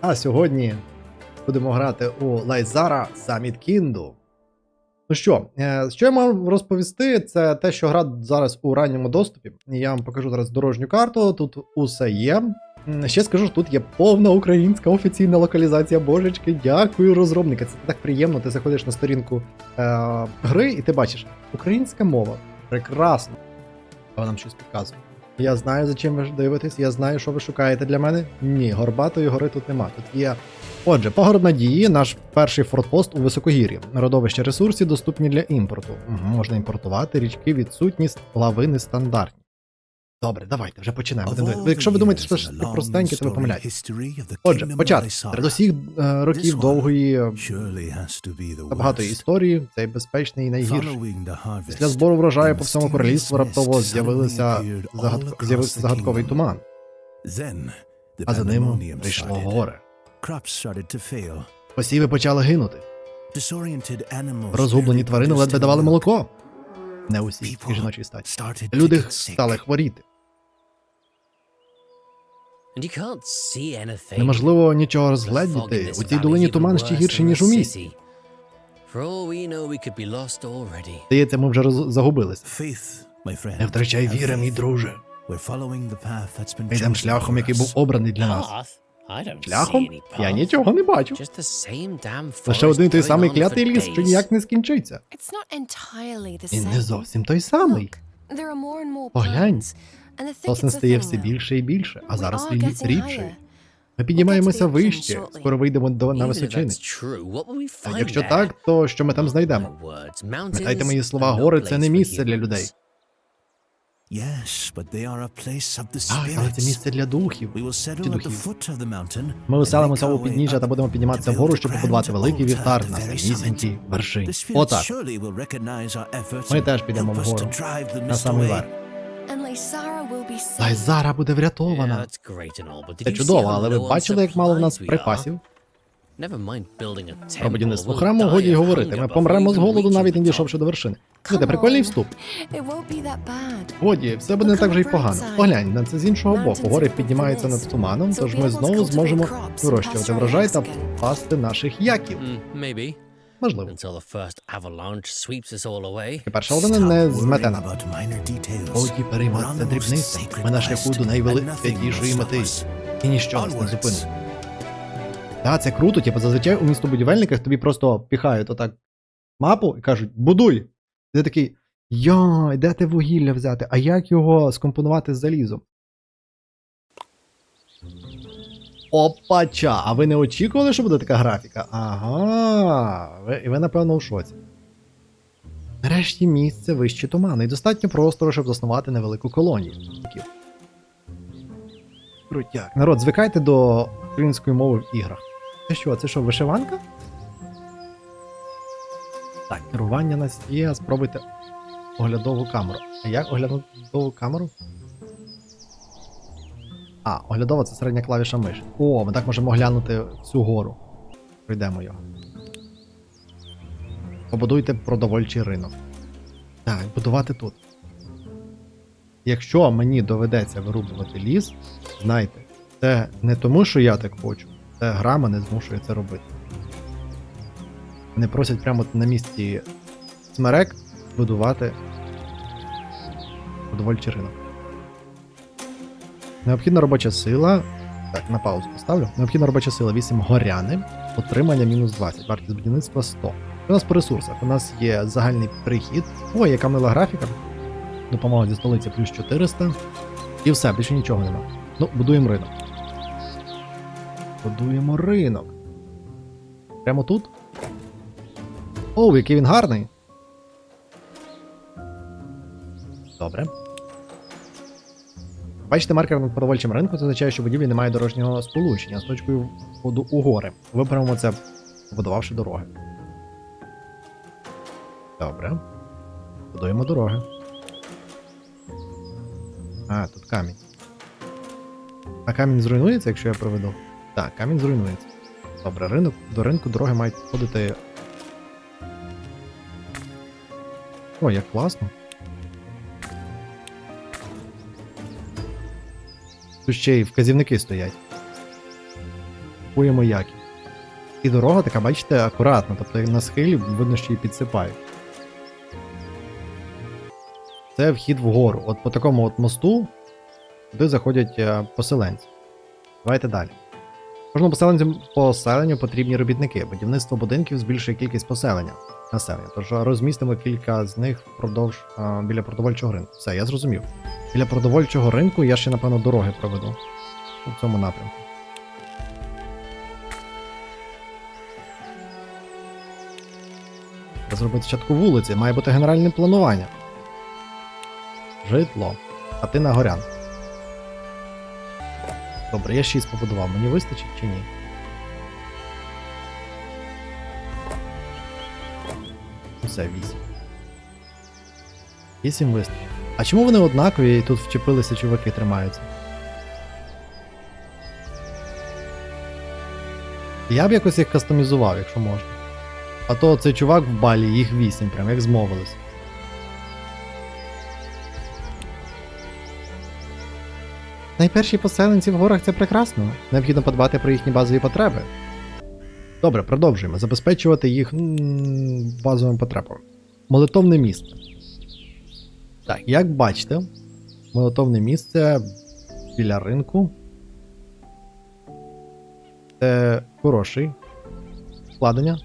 А сьогодні будемо грати у Лайзара Саміт Кінду. Ну що, е, що я мав розповісти, це те, що гра зараз у ранньому доступі. Я вам покажу зараз дорожню карту. Тут усе є. Ще скажу, що тут є повна українська офіційна локалізація. Божечки, дякую, розробники. Це так приємно. Ти заходиш на сторінку е, гри і ти бачиш українська мова. Прекрасно. Вона нам щось підказує. Я знаю, за чим ви дивитесь, я знаю, що ви шукаєте для мене. Ні, горбатої гори тут нема. Тут є. Отже, пагорб надії, наш перший фортпост у високогір'ї. Родовище ресурсів доступні для імпорту. Можна імпортувати, річки відсутність лавини стандартні. Добре, давайте вже починаємо. Якщо ви думаєте, що це простеньке, то ви помиляєтесь. Отже, початок. Серед усіх років довгої е, та багатої історії, цей безпечний і найгірший. Після збору врожаю по всьому королівству раптово з'явилися загад... з'явився загадковий туман, а за ним прийшло горе. Посіви почали гинути. Розгублені тварини ледве давали молоко. Не усі і жіночій статі. Люди стали хворіти. Неможливо нічого розгледіти. У цій долині туман ще гірший, ніж у місті. Здається, ми вже роз... загубилися. Не втрачай віри, мій друже. Ми йдемо шляхом, який був обраний для нас. Шляхом? Я нічого не бачу. Лише один той самий клятий ліс, що ніяк не скінчиться. І не зовсім той самий. Поглянь, Сосен стає все більше і більше, а зараз він рідший. Ми піднімаємося вище, скоро вийдемо до на височини. А якщо так, то що ми там знайдемо? Пам'ятайте мої слова, гори це не місце для людей. Так, але це місце для духів. Чи духів. Ми оселимося у підніжжя та будемо підніматися вгору, щоб побудувати великий вівтар на самісінькій вершині. Отак. Ми теж підемо вгору, на самий верх. Лайзара буде врятована. Це чудово, але ви бачили, як мало в нас припасів? Про будівництво храму годі й говорити. Ми помремо з голоду, навіть не дійшовши до вершини. Слухайте, прикольний вступ. Годі, все буде не так вже й погано. Поглянь на це з іншого боку. Гори піднімаються над туманом, тож ми знову зможемо вирощувати врожай та пасти наших яків. Можливо. І перша лавина не змете нам. Годі перейматися дрібницями. Ми на шляху до найвеличнішої мети. І ніщо нас не зупинить. Так, це круто, типу, зазвичай у містобудівельниках тобі просто піхають отак мапу і кажуть, будуй. Ти такий, йой, де ти вугілля взяти? А як його скомпонувати з залізом? Опача! А ви не очікували, що буде така графіка? Ага. Ви, і ви, напевно, у шоці. Нарешті місце вище туману і достатньо простору, щоб заснувати невелику колонію. Крутяк. Народ, звикайте до української мови в іграх. Це що, це що, вишиванка? Так, керування у нас є, спробуйте оглядову камеру. А як оглядову камеру? А, оглядова це середня клавіша миш. О, ми так можемо оглянути всю гору. Пройдемо його. Побудуйте продовольчий ринок. Так, будувати тут. Якщо мені доведеться вирубувати ліс, знайте, це не тому, що я так хочу, це гра мене змушує це робити. Вони просять прямо на місці смерек будувати продовольчий ринок. Необхідна робоча сила. Так, на паузу поставлю. Необхідна робоча сила 8 горяни, отримання мінус 20, вартість будівництва 100. У нас по ресурсах. У нас є загальний прихід. Ой, яка мила графіка. Допомога зі столиці плюс 400. І все, більше нічого нема. Ну, будуємо ринок. Будуємо ринок. Прямо тут. Оу, який він гарний. Добре. Бачите, маркер над продовольчим ринком це означає, що будівлі немає дорожнього сполучення з точкою входу у гори. Виправимо це, побудувавши дороги. Добре. Будуємо дороги. А, тут камінь. А камінь зруйнується, якщо я проведу? Так, камінь зруйнується. Добре, ринок, до ринку дороги мають входити. О, як класно. Тут ще й вказівники стоять. купуємо яків. І дорога така, бачите, акуратна, тобто на схилі видно, що її підсипають. Це вхід вгору. От по такому от мосту туди заходять е, поселенці. Давайте далі. Кожному поселенцю поселенню потрібні робітники. Будівництво будинків збільшує кількість поселення населення. Тож розмістимо кілька з них впродовж а, біля продовольчого ринку. Все, я зрозумів. Біля продовольчого ринку я ще, напевно, дороги проведу у цьому напрямку. Зробити спочатку вулиці, має бути генеральне планування. Житло. А ти горян. Добре, я 6 побудував. Мені вистачить чи ні? Все, 8. 8 вистачить. А чому вони однакові і тут вчепилися чуваки тримаються? Я б якось їх кастомізував, якщо можна. А то цей чувак в балі, їх 8, прям як змовились. Найперші поселенці в горах це прекрасно. Необхідно подбати про їхні базові потреби. Добре, продовжуємо. Забезпечувати їх м, базовими потребами. Молитовне місце. Так, як бачите, молитовне місце біля ринку. Це хороший вкладення.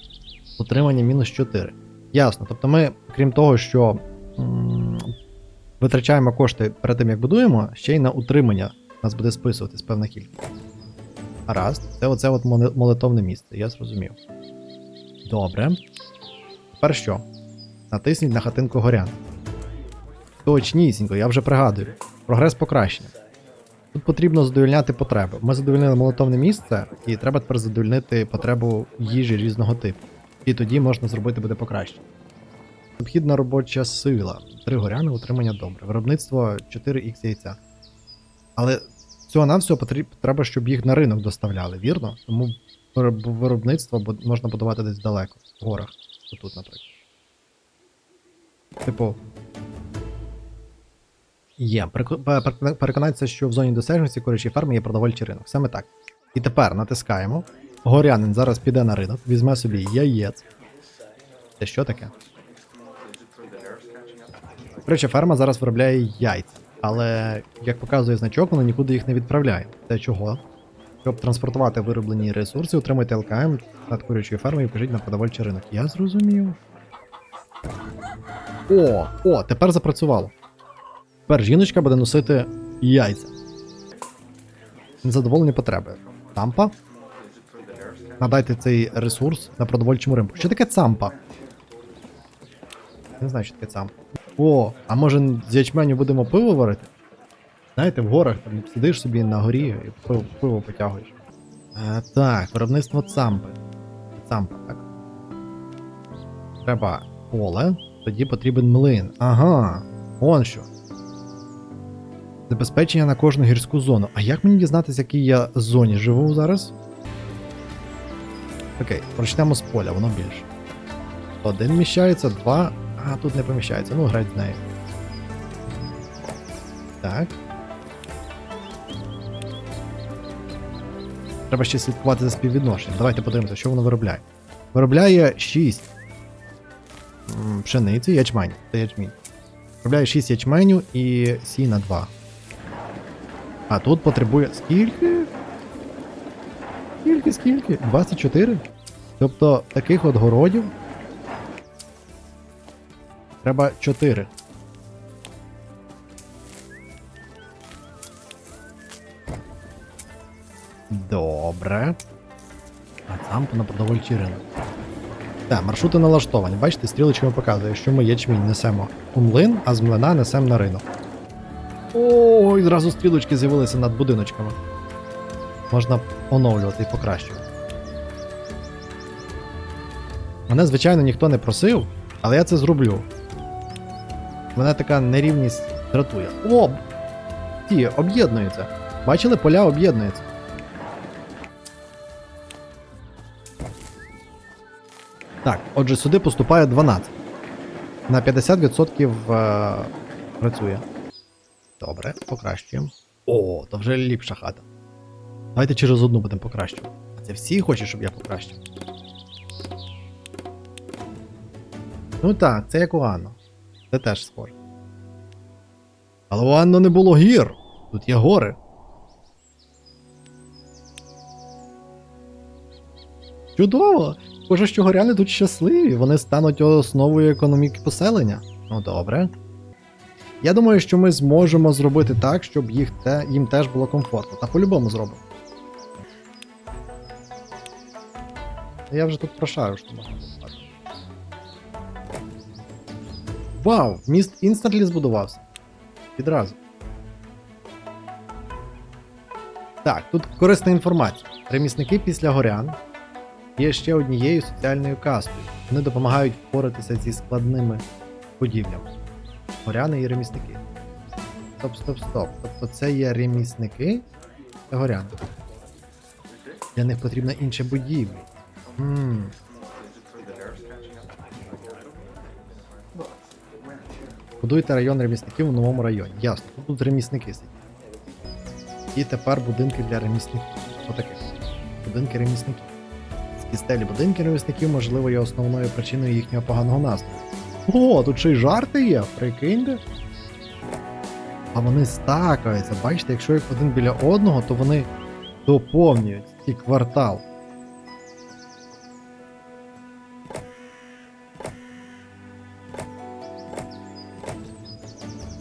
Утримання мінус 4. Ясно. Тобто ми, крім того, що м, витрачаємо кошти перед тим, як будуємо, ще й на утримання нас буде списуватись певна кількість. Гаразд, це оце от молитовне місце, я зрозумів. Добре. Тепер що? Натисніть на хатинку горян. Точнісінько, я вже пригадую. Прогрес покращення. Тут потрібно задовольняти потреби. Ми задовольнили молитовне місце, і треба тепер задовольнити потребу їжі різного типу. І тоді можна зробити буде покращення. Необхідна робоча сила. Три горяни, утримання добре. Виробництво 4х яйця. Але всього нам всього треба, щоб їх на ринок доставляли, вірно? Тому виробництво можна будувати десь далеко, в горах. Тут, наприклад. Типу. Є. Переко- пе- перекона- Переконатися, що в зоні досяжності курячої ферми є продовольчий ринок. Саме так. І тепер натискаємо. Горянин зараз піде на ринок, візьме собі яєць. Це що таке? Куряча ферма зараз виробляє яйця. Але, як показує значок, воно нікуди їх не відправляє. Це чого? Щоб транспортувати вироблені ресурси, утримуйте ЛКМ над курячою фермою і пишіть на продовольчий ринок. Я зрозумів. О, о, тепер запрацювало. Тепер жіночка буде носити яйця. Незадоволені потреби. Тампа. Надайте цей ресурс на продовольчому ринку. Що таке цампа? Не знаю, що таке цампа. О, а може з ячменю будемо пиво варити? Знаєте, в горах там сидиш собі на горі і пиво, пиво потягуєш. Е, так, виробництво цампи. Цампа, так. Треба поле, тоді потрібен млин. Ага, он що. Забезпечення на кожну гірську зону. А як мені дізнатися, якій я зоні живу зараз? Окей, прочнемо з поля, воно більше. Один вміщається, два. А, тут не поміщається, ну грать з нею. Так. Треба ще слідкувати за співвідношенням. Давайте подивимося, що воно виробляє. Виробляє 6 пшениці, ячмень. Це ячмінь. Виробляє 6 ячменю і сіна 2. А тут потребує. Скільки? Скільки, скільки? 24? Тобто таких от городів Треба 4. Добре. А там на продовольчий ринок. Так, маршрути налаштовані. Бачите, стрілочками показує, що ми ячмінь несемо у млин, а з млина несемо на ринок. О, і зразу стрілочки з'явилися над будиночками. Можна оновлювати і покращувати. Мене, звичайно, ніхто не просив, але я це зроблю. Мене така нерівність дратує. О! Ті, об'єднуються. Бачили, поля об'єднуються. Так, отже, сюди поступає 12. На 50% е, працює. Добре, покращуємо. О, то вже ліпша хата. Давайте через одну будемо покращувати. А Це всі хочуть, щоб я покращив. Ну так, це як у Анно. Це теж схоже. Але у Анно не було гір. Тут є гори. Чудово! Схоже, що горяни тут щасливі, вони стануть основою економіки поселення. Ну добре. Я думаю, що ми зможемо зробити так, щоб їх те, їм теж було комфортно. Та по-любому зробимо. Я вже тут прошарив, що можна Вау! Міст інстантлі збудувався. Відразу. Так, тут корисна інформація. Ремісники після горян є ще однією соціальною кастою. Вони допомагають впоратися зі складними будівлями. Горяни і ремісники. Стоп, стоп, стоп. Тобто це є ремісники та горяни. Для них потрібна інша будівля. Будуйте район ремісників у новому районі. Ясно, тут ремісники сидять. І тепер будинки для ремісників. Отаке. Будинки ремісників. Скістелі будинки ремісників, можливо, є основною причиною їхнього поганого настрою. О, тут ще й жарти є, прикиньте. А вони стакаються. Бачите, якщо їх один біля одного, то вони доповнюють цей квартал.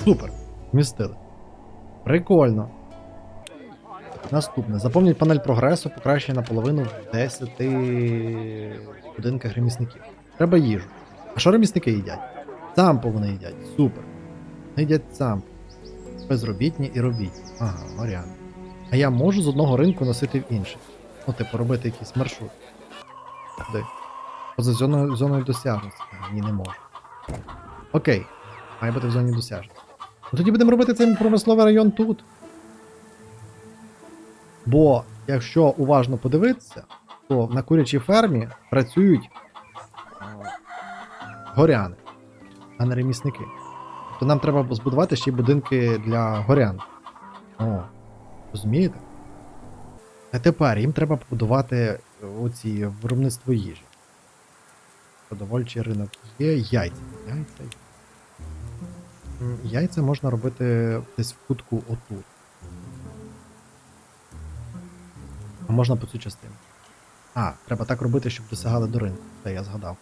Супер. Вмістили. Прикольно. Наступне. Заповніть панель прогресу, покращення наполовину в 10 будинках ремісників. Треба їжу. А що ремісники їдять? Цампу вони їдять. Супер. Вони їдять цампу. Безробітні і робітні. Ага, варіант. А я можу з одного ринку носити в інший. Ну, типу, робити якийсь маршрут. Куди? Поза зоною, зоною досяжності. Ні, не можу. Окей. Має бути в зоні досяжності. Ну тоді будемо робити цей промисловий район тут. Бо, якщо уважно подивитися, то на курячій фермі працюють е, горяни, а не ремісники. То нам треба збудувати ще й будинки для горян. О, розумієте? А тепер їм треба побудувати оці виробництво їжі. Продовольчий ринок є яйця. Яйця. Яйця можна робити десь в кутку отут. А можна по цю частину. А, треба так робити, щоб досягали до ринку. Це я згадав.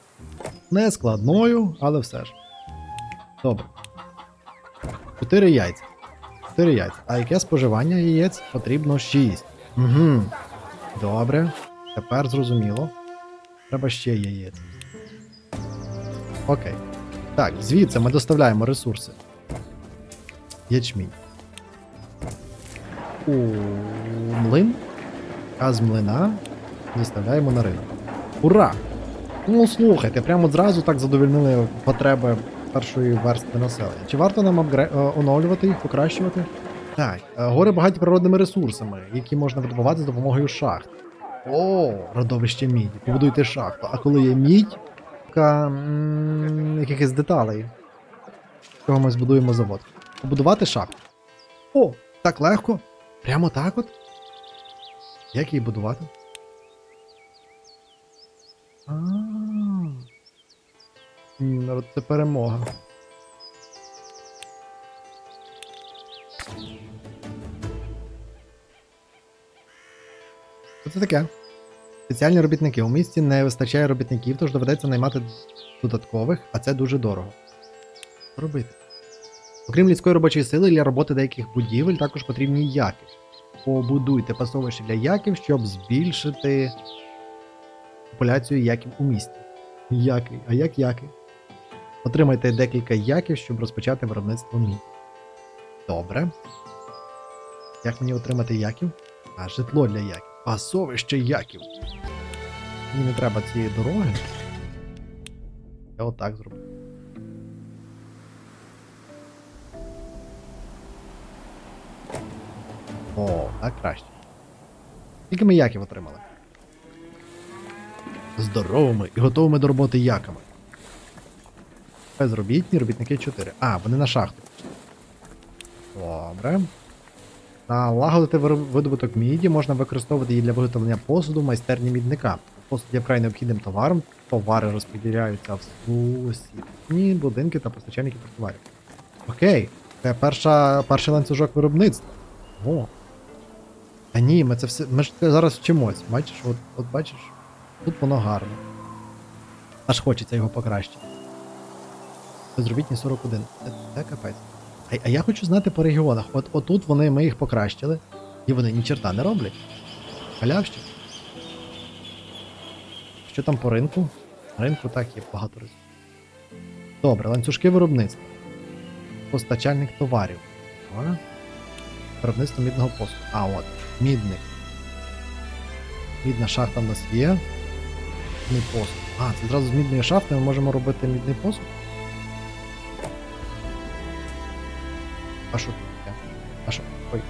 Не складною, але все ж. Добре. Чотири яйця. Чотири яйця. А яке споживання яєць потрібно 6. Угу. Добре. Тепер зрозуміло. Треба ще яєць. Окей. Так, звідси ми доставляємо ресурси. Ячмінь. У млин. А з млина доставляємо на ринок. Ура! Ну слухайте, прямо зразу так задовольнили потреби першої верстви населення. Чи варто нам апгре... е, оновлювати їх, покращувати? Так, е, гори багаті природними ресурсами, які можна видобувати з допомогою шахт. О, родовище міді. Побудуйте шахту. А коли є мідь, м, якихось деталей. Чого ми збудуємо завод. Побудувати шахту. О, так легко. Прямо так от. Як її будувати? А. Народ, це перемога. Що це таке? Спеціальні робітники. У місті не вистачає робітників, тож доведеться наймати додаткових, а це дуже дорого. Що робити? Окрім людської робочої сили, для роботи деяких будівель також потрібні яки. Побудуйте пасовище для яків, щоб збільшити популяцію яків у місті. Яки, а як яки? Отримайте декілька яків, щоб розпочати виробництво мід. Добре. Як мені отримати яків? А, житло для яків. Пасовище яків. Мені не треба цієї дороги. Я отак зроблю. О, так краще. Скільки ми яків отримали? Здоровими і готовими до роботи яками. Безробітні, робітники 4. А, вони на шахту. Добре. Налагодити видобуток міді можна використовувати її для виготовлення посуду в майстерні мідника. Посуд є вкрай необхідним товаром. Товари розподіляються в сусідні будинки та постачальників товарів. Окей, це перша, перший ланцюжок виробництва. О. Та ні, ми це все. Ми ж зараз вчимось. Бачиш, от, от бачиш, тут воно гарно. Аж хочеться його покращити. Безробітні 41. Це, це капець. А, а я хочу знати по регіонах. От отут вони ми їх покращили, і вони ні черта не роблять. Халявщик. Що там по ринку? Ринку так є багато ризиків. Добре, ланцюжки виробництва. Постачальник товарів. Виробництво мідного посуду. А, от, мідник. Мідна шахта в нас є. Мідний посуд. А, це зразу з мідної шахти ми можемо робити мідний посуд. А що тут таке? А що? Ой.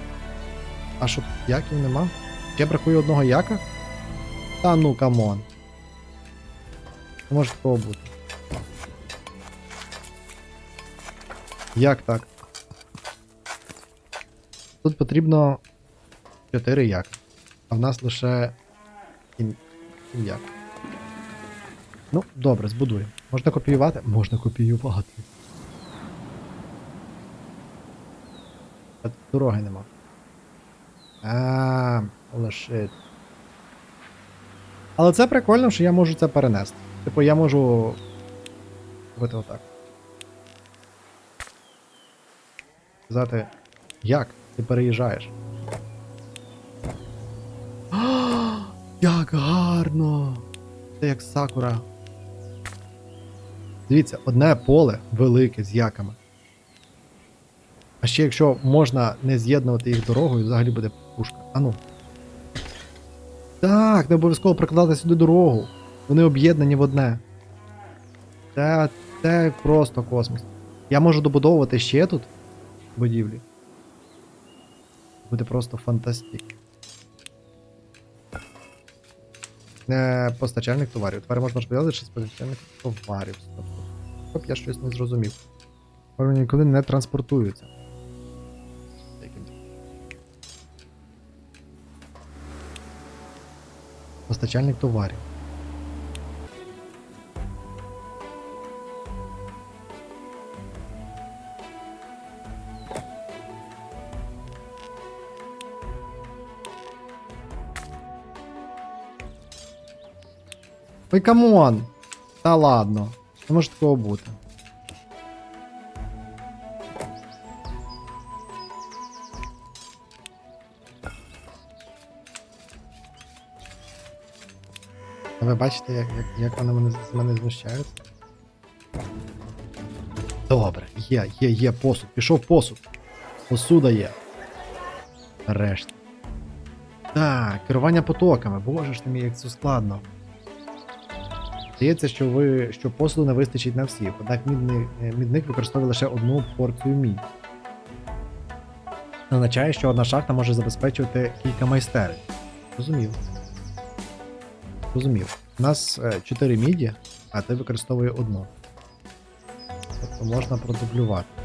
А що яків нема? Ще бракує одного яка? Та ну камон. Може бути. Як так? Тут потрібно 4 як. А в нас лише 7 як. Ну, добре, збудуємо. Можна копіювати? Можна копіювати. Дороги нема. А, лишить. Але це прикольно, що я можу це перенести. Типу, я можу. робити отак. Сказати, як ти переїжджаєш? Як гарно! Це як сакура. Дивіться, одне поле велике з яками. А ще якщо можна не з'єднувати їх дорогою, взагалі буде пушка. Ану. Так, не обов'язково прокладати сюди дорогу. Вони об'єднані в одне. Це, це просто космос. Я можу добудовувати ще тут будівлі. Буде просто фантастик. Е, постачальник товарів. Товари можна розподілити з постачальник товарів. Щоб я щось не зрозумів. Вони нікуди не транспортуються. Постачальник товарів. Ой, камон! Та ладно. Не може такого бути. А Ви бачите, як, як, як вони мене, з мене знущаються? Добре, є, є, є посуд. Пішов посуд. Посуда є. Нарешті. Так, керування потоками. Боже ж ти мій, як це складно. Здається, що ви що посуду не вистачить на всіх, однак мідний, е, мідник використовує лише одну порцію мідь. Це означає, що одна шахта може забезпечувати кілька майстерень. Розумів. Розумів. У нас 4 міді, а ти використовує одну. Тобто можна продублювати.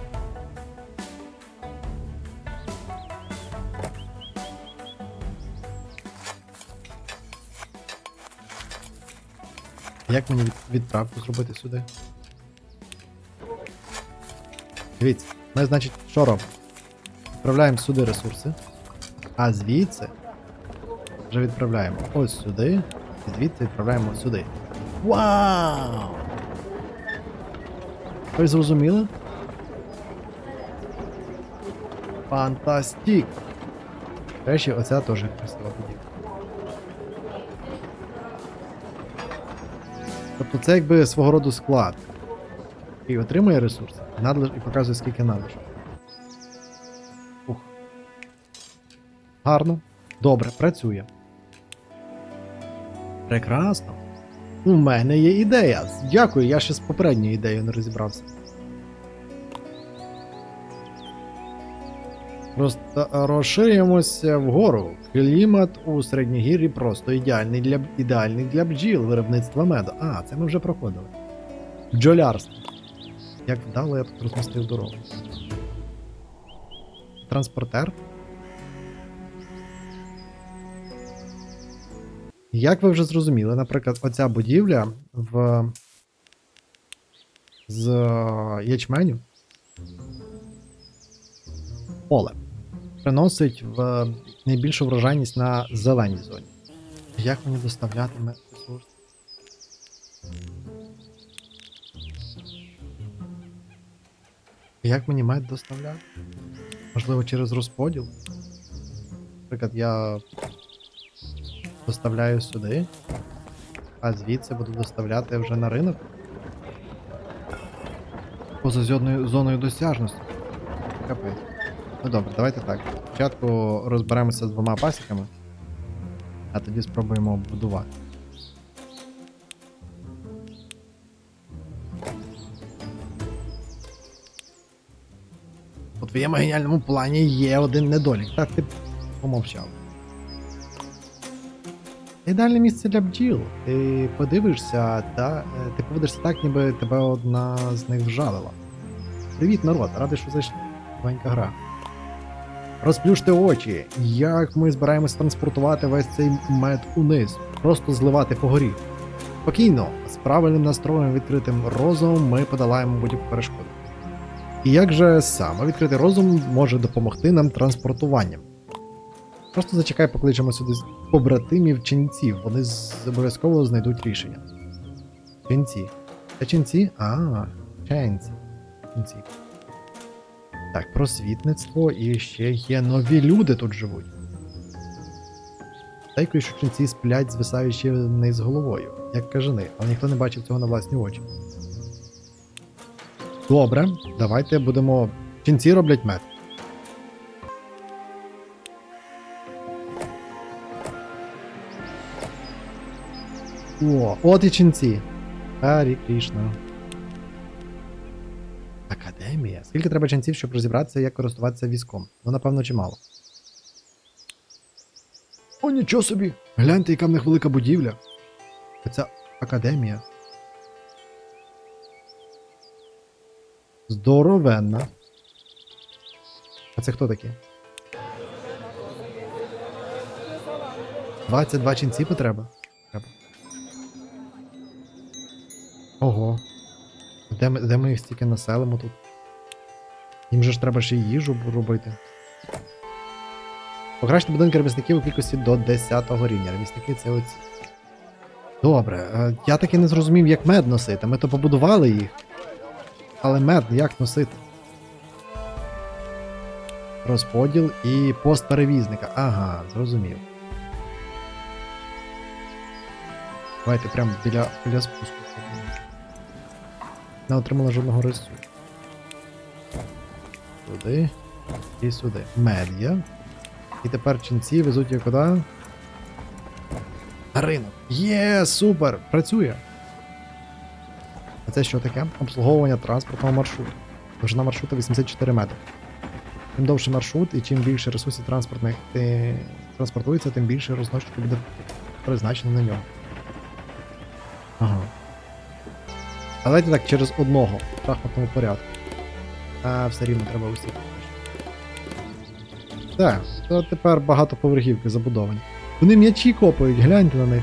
Як мені відправку зробити сюди? Дивіться, ми, значить, що робимо? Відправляємо сюди ресурси, а звідси вже відправляємо ось сюди, і звідси відправляємо сюди. Вау! Ви зрозуміли? Фантастик! До речі, оця теж красива будівля. Тобто це якби свого роду склад. І отримує ресурси, і, надлеж... і показує, скільки. Ух. Гарно. Добре, працює. Прекрасно. У мене є ідея. Дякую, я ще з попередньою ідеєю не розібрався. Розширюємося вгору. Клімат у середньогір'ї просто ідеальний для ідеальний для бджіл виробництва меду. А, це ми вже проходили. Бджолярство. Як вдало я тут розмістив дорогу. Транспортер. Як ви вже зрозуміли, наприклад, оця будівля в з ячменю поле приносить в найбільшу врожайність на зеленій зоні. Як мені доставлятиме ресурс? Як мені мед доставляти? Можливо, через розподіл? Наприклад, я доставляю сюди, а звідси буду доставляти вже на ринок. Поза зоною досяжності. Капець. Ну добре, давайте так. Спочатку розберемося з двома пасіками, а тоді спробуємо будувати. У твоєму геніальному плані є один недолік. Так ти помовчав. Ідеальне місце для бджіл. Ти подивишся, та е, ти поведешся так, ніби тебе одна з них вжалила. Привіт, народ, радий, що зайшли. Новенька гра. Розплющте очі. Як ми збираємось транспортувати весь цей мед униз, просто зливати по горі. Спокійно, з правильним настроєм відкритим розумом ми подолаємо будь-яку перешкоду. І як же саме відкритий розум може допомогти нам транспортуванням? Просто зачекай, покличемо сюди побратимів ченців, вони обов'язково знайдуть рішення. Ченці. Це ченці? А, ченці. Ченці. Так, просвітництво і ще є нові люди тут живуть. Дайкою, що ченці сплять, звисаючи вниз головою, як кажани, але ніхто не бачив цього на власні очі. Добре, давайте будемо. Ченці роблять мед. О, от і ченці. Харі Крішна. Академія. Скільки треба ченців, щоб розібратися, як користуватися візком? Ну, напевно, чимало. О, нічого собі! Гляньте, яка в них велика будівля. Це академія. Здоровенна. А це хто такі? 22 ченці потреба. Треба. Ого. Де ми, де ми їх стільки населимо тут? Їм же ж треба ще й їжу робити. Покращити будинки ремісників у кількості до 10 рівня. Ремісники це оці. Добре, е, я таки не зрозумів, як мед носити. Ми то побудували їх. Але мед як носити? Розподіл і пост перевізника. Ага, зрозумів. Давайте прямо біля, біля спуску. Не отримала жодного ресурсу. Сюди і сюди. Мед є. І тепер ченці везуть її куди? Ринок. Є, супер! Працює. А це що таке? Обслуговування транспортного маршруту. Довжина маршрута 84 метри. Чим довший маршрут і чим більше ресурсів транспортних ти транспортується, тим більше розносчику буде призначено на нього. Ага. Давайте так через одного в шахматному порядку. А все рівно треба усіх. Так, то тепер багатоповерхівки забудовані. Вони м'ячі копають, гляньте на них.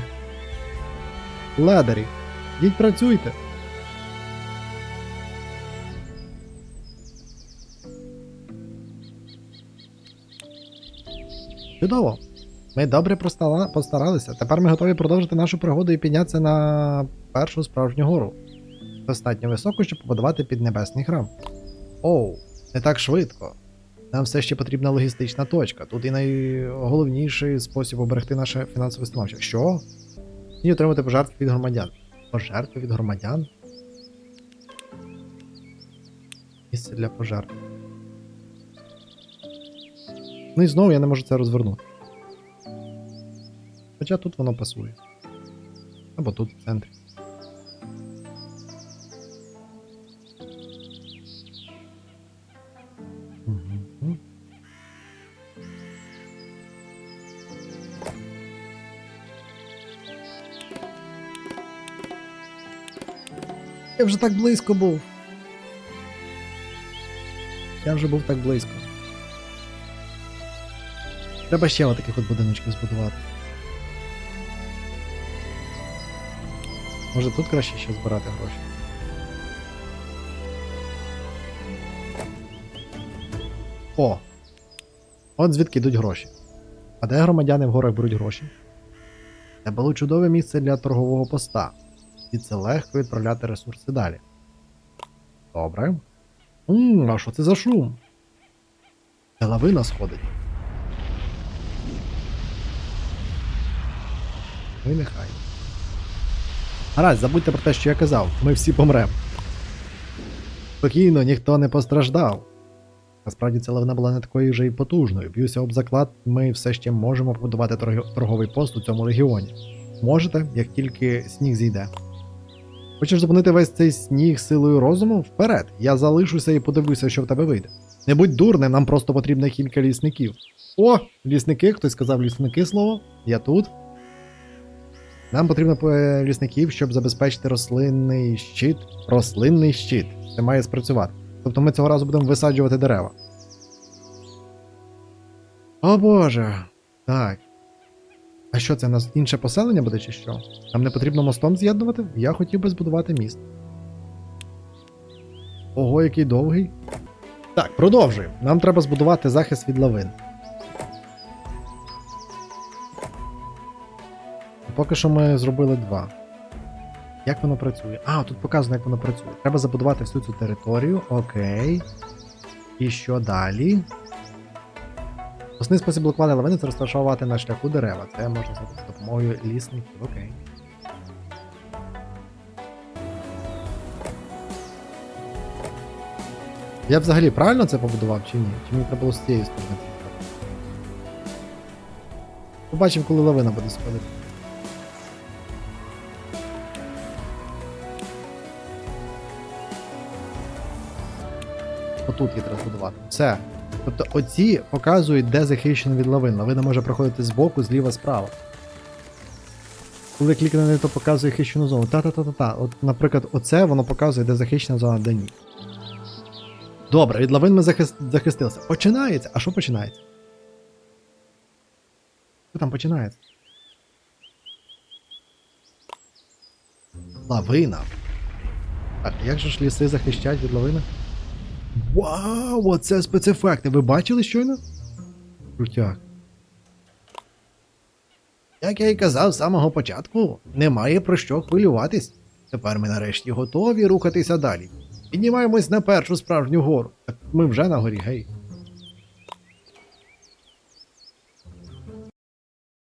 Ледарі. Йдіть працюйте. Чудово. Ми добре постаралися. Тепер ми готові продовжити нашу пригоду і піднятися на першу справжню гору. Достатньо високо, щоб побудувати піднебесний храм. Оу, не так швидко. Нам все ще потрібна логістична точка. Тут і найголовніший спосіб оберегти наше фінансове становище. Що? І отримати пожертви від громадян. Пожертви від громадян? Місце для пожертв. Ну і знову я не можу це розвернути. Хоча тут воно пасує. Або тут в центрі. Я вже так близько був. Я вже був так близько. Треба ще отаких от будиночків збудувати. Може тут краще ще збирати гроші. О! От звідки йдуть гроші. А де громадяни в горах беруть гроші? Це було чудове місце для торгового поста. І це легко відправляти ресурси далі. Добре. Ммм, а що це за шум? Це лавина сходить. Ну і нехай. Гаразд, забудьте про те, що я казав. Ми всі помремо. Спокійно, ніхто не постраждав. Насправді ця лавина була не такою вже й потужною. Б'юся об заклад, ми все ще можемо побудувати торговий пост у цьому регіоні. Можете, як тільки сніг зійде. Хочеш зупинити весь цей сніг силою розуму? Вперед! Я залишуся і подивлюся, що в тебе вийде. Не будь дурним, нам просто потрібно кілька лісників. О, лісники, хтось сказав лісники слово. Я тут. Нам потрібно е, лісників, щоб забезпечити рослинний щит. Рослинний щит. Це має спрацювати. Тобто ми цього разу будемо висаджувати дерева. О боже. Так. А що це у нас інше поселення буде чи що? Нам не потрібно мостом з'єднувати? Я хотів би збудувати міст. Ого, який довгий. Так, продовжуємо. Нам треба збудувати захист від лавин. Поки що ми зробили два. Як воно працює? А, тут показано, як воно працює. Треба забудувати всю цю територію. Окей. І що далі? Основний спосіб блокування лавини це розташовувати на шляху дерева. Це можна зробити з допомогою лісників. Окей. Я взагалі правильно це побудував чи ні? Чи мені треба було з цієї сторони? Побачимо, коли лавина буде сходити. Отут її треба збудувати. Все. Тобто оці показують, де захищено від лавин. Лавина може проходити збоку, зліва, справа. Коли клікне, то показує захищену зону. Та-та-та-та-та. От, наприклад, оце воно показує, де захищена зона, де ні. Добре, від лавин ми захист... захистилися. Починається. А що починається? Що там починається? Лавина. Так, як же ж ліси захищають від лавини? Вау, оце спецефекти. Ви бачили щойно? Крутяк. Як я й казав з самого початку, немає про що хвилюватись. Тепер ми нарешті готові рухатися далі. Піднімаємось на першу справжню гору. Ми вже на горі, гей.